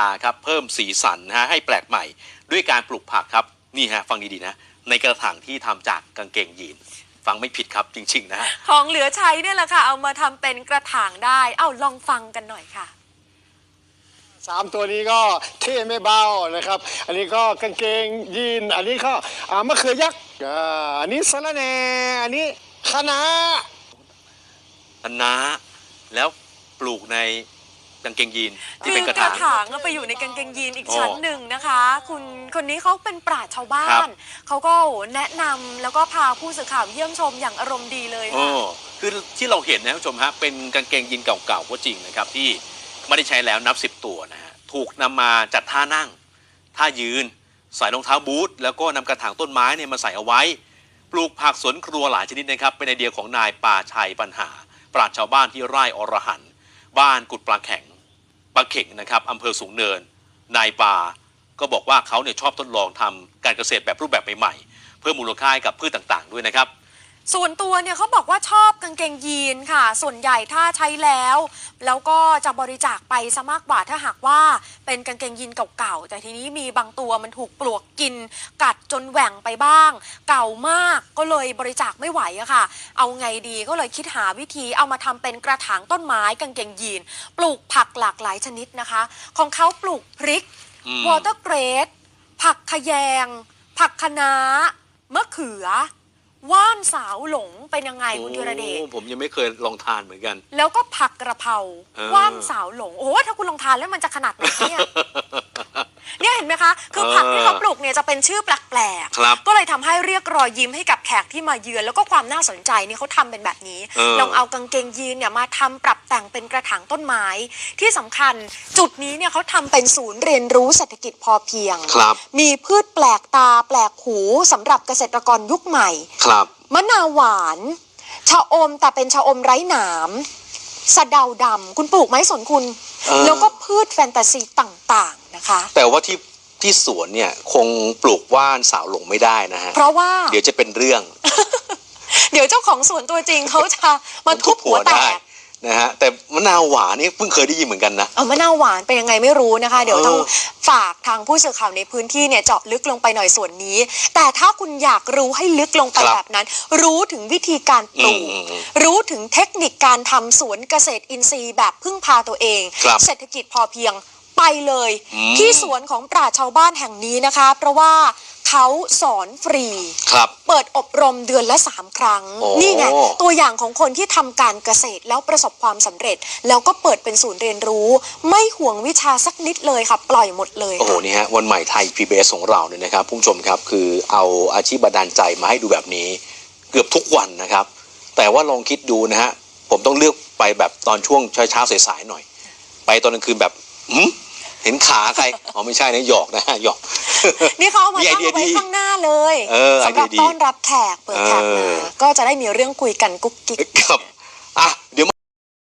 ตาครับเพิ่มสีสันนะฮะให้แปลกใหม่ด้วยการปลูกผักครับนี่ฮะฟังดีๆนะในกระถางที่ทำจากกางเกงยีนฟังไม่ผิดครับจริงๆนะฮะของเหลือใช้เนี่ยแหละค่ะ เอามาทำเป็นกระถางได้ เอาลองฟังกันหน่อยค่ะสามตัวนี้ก็เท่ไม่เบานะครับ อันนี้ก็กางเกงยีน อันนี้ก็อ่ามะเขือยักษ์อ่าอันนี้สะระแหน่อันนี้คะน้าคณะแล้วปลูกใน กางเกงยีนที่คืเป็นอกระระถางถางอะไปอยู่ในกางเกงยีนอีกอ๋อชั้นหนึ่งนะคะ คุณคนนี้เขาเป็นปราชญ์ชาวบ้าครับนเขาก็แนะนำแล้วก็พาผู้สื่อข่าวเยี่ยมชมอย่างอารมณ์ดีเลยโอ้ค่ะ คือที่เราเห็นนะคุณผู้ชมฮะเป็นกางเกงยีนเก่าๆก็จริงนะครับที่ไม่ได้ใช้แล้วนับสิบตัวนะฮะถูกนำมาจัดท่านั่ง ท่ายืน ใส่รองเท้าบูทแล้วก็นำกระถางต้นไม้เนี่ยมาใส่เอาไว้ ปลูกผักสวนครัวหลายชนิดนะครับ เป็นไอเดียของนายป่าชัยปัญหา ปราชญ์ชาวบ้านที่ไร่อรหันต์บ้านกุดปลาแข็ง ปะเข่งนะครับอำเภอสูงเนิน นายปาก็บอกว่าเขาเนี่ยชอบทดลองทำการเกษตรแบบรูปแบบใหม่ๆ เพิ่มมูลค่าให้กับพืชต่างๆ ด้วยนะครับ ส่วนตัวเนี่ยเขาบอกว่าชอบกางเกงยีนค่ะ ส่วนใหญ่ถ้าใช้แล้ว แล้วก็จะบริจาคไปซะมากกว่าถ้าหากว่าเป็นกางเกงยีนเก่าๆ แต่ทีนี้มีบางตัวมันถูกปลวกกิน กัดจนแหว่งไปบ้าง เก่ามากก็เลยบริจาคไม่ไหวอะค่ะ เอาไงดีก็เลยคิดหาวิธีเอามาทำเป็นกระถางต้นไม้กางเกงยีน ปลูกผักหลากหลายชนิดนะคะ ของเขาปลูกพริกอืมวอเตอร์เกรดผักขยง ผักคะน้ามะเขือ ว่านสาวหลงเป็นยังไงคุณธีรเดชโอ้ผมยังไม่เคยลองทานเหมือนกัน แล้วก็ผักกระเพราเออ ว่านสาวหลง โอ้โหถ้าคุณลองทานแล้วมันจะขนาดไหนเนี่ย เนี่ยเห็นไหมคะ คือผักที่เขาปลูกเนี่ยจะเป็นชื่อแปลกครับๆก็เลยทำให้เรียกรอยยิ้มให้กับแขกที่มาเยือน แล้วก็ความน่าสนใจนี่เขาทำเป็นแบบนี้เออ ลองเอากางเกงยีนเนี่ยมาทำปรับแต่งเป็นกระถางต้นไม้ ที่สำคัญจุดนี้เนี่ยเขาทำเป็นศูนย์เรียนรู้เศรษฐกิจพอเพียง ครับ มีพืชแปลกตาแปลกหูสำหรับเกษตรกรยุคใหม่ ครับ มะนาวหวาน ชะอมแต่เป็นชะอมไร้หนามสะเดาดำคุณปลูกไหมสวนคุณ เออ แล้วก็พืชแฟนตาซีต่างๆ นะคะ แต่ว่าที่ที่สวนเนี่ยคงปลูกว่านสาวหลงไม่ได้นะฮะเพราะว่า เดี๋ยวจะเป็นเรื่อง เดี๋ยวเจ้าของสวนตัวจริงเขาจะมาทุบหัวแตกนะฮะแต่มะนาวหวานนี่เพิ่งเคยได้ยินเหมือนกันนะเอามะนาวหวานเป็นยังไงไม่รู้นะคะ เดี๋ยวเออต้องฝากทางผู้สื่อข่าวในพื้นที่เนี่ยเจาะลึกลงไปหน่อยส่วนนี้ แต่ถ้าคุณอยากรู้ให้ลึกลงไปครับแบบนั้น รู้ถึงวิธีการปลูกอืมอืมรู้ถึงเทคนิคการทำสวนเกษตรอินทรีย์แบบพึ่งพาตัวเองครับเศรษฐกิจพอเพียง ไปเลยอืมที่สวนของปราชญ์ชาวบ้านแห่งนี้นะคะ เพราะว่าเขาสอนฟรี ครับ เปิดอบรมเดือนละ 3 ครั้ง โอ้ นี่ไง ตัวอย่างของคนที่ทำการเกษตรแล้วประสบความสำเร็จ แล้วก็เปิดเป็นศูนย์เรียนรู้ ไม่ห่วงวิชาสักนิดเลยค่ะ ปล่อยหมดเลยโอ้โห ค่ะ นี่ฮะ วันใหม่ไทย PBS ของเราเนี่ยนะครับผู้ชมครับ คือเอาอาชีพบันดาลใจมาให้ดูแบบนี้ เกือบทุกวันนะครับ แต่ว่าลองคิดดูนะฮะ ผมต้องเลือกไปแบบตอนช่วงเช้าๆสายๆหน่อย ไปตอนกลางคืนแบบหืม เห็นขาใครอ๋อไม่ใช่นะหยอกนะฮะหยอก นี่เขาเอามามีไอตั้งเดียเอาไว้ดีข้างหน้าเลยเออไอสำหรับเดียดี ต้อนรับแขกเปิดแขกเอมาอก็จะได้มีเรื่องคุยกันกุ๊กกิ๊ก ครับอะเดี๋ยว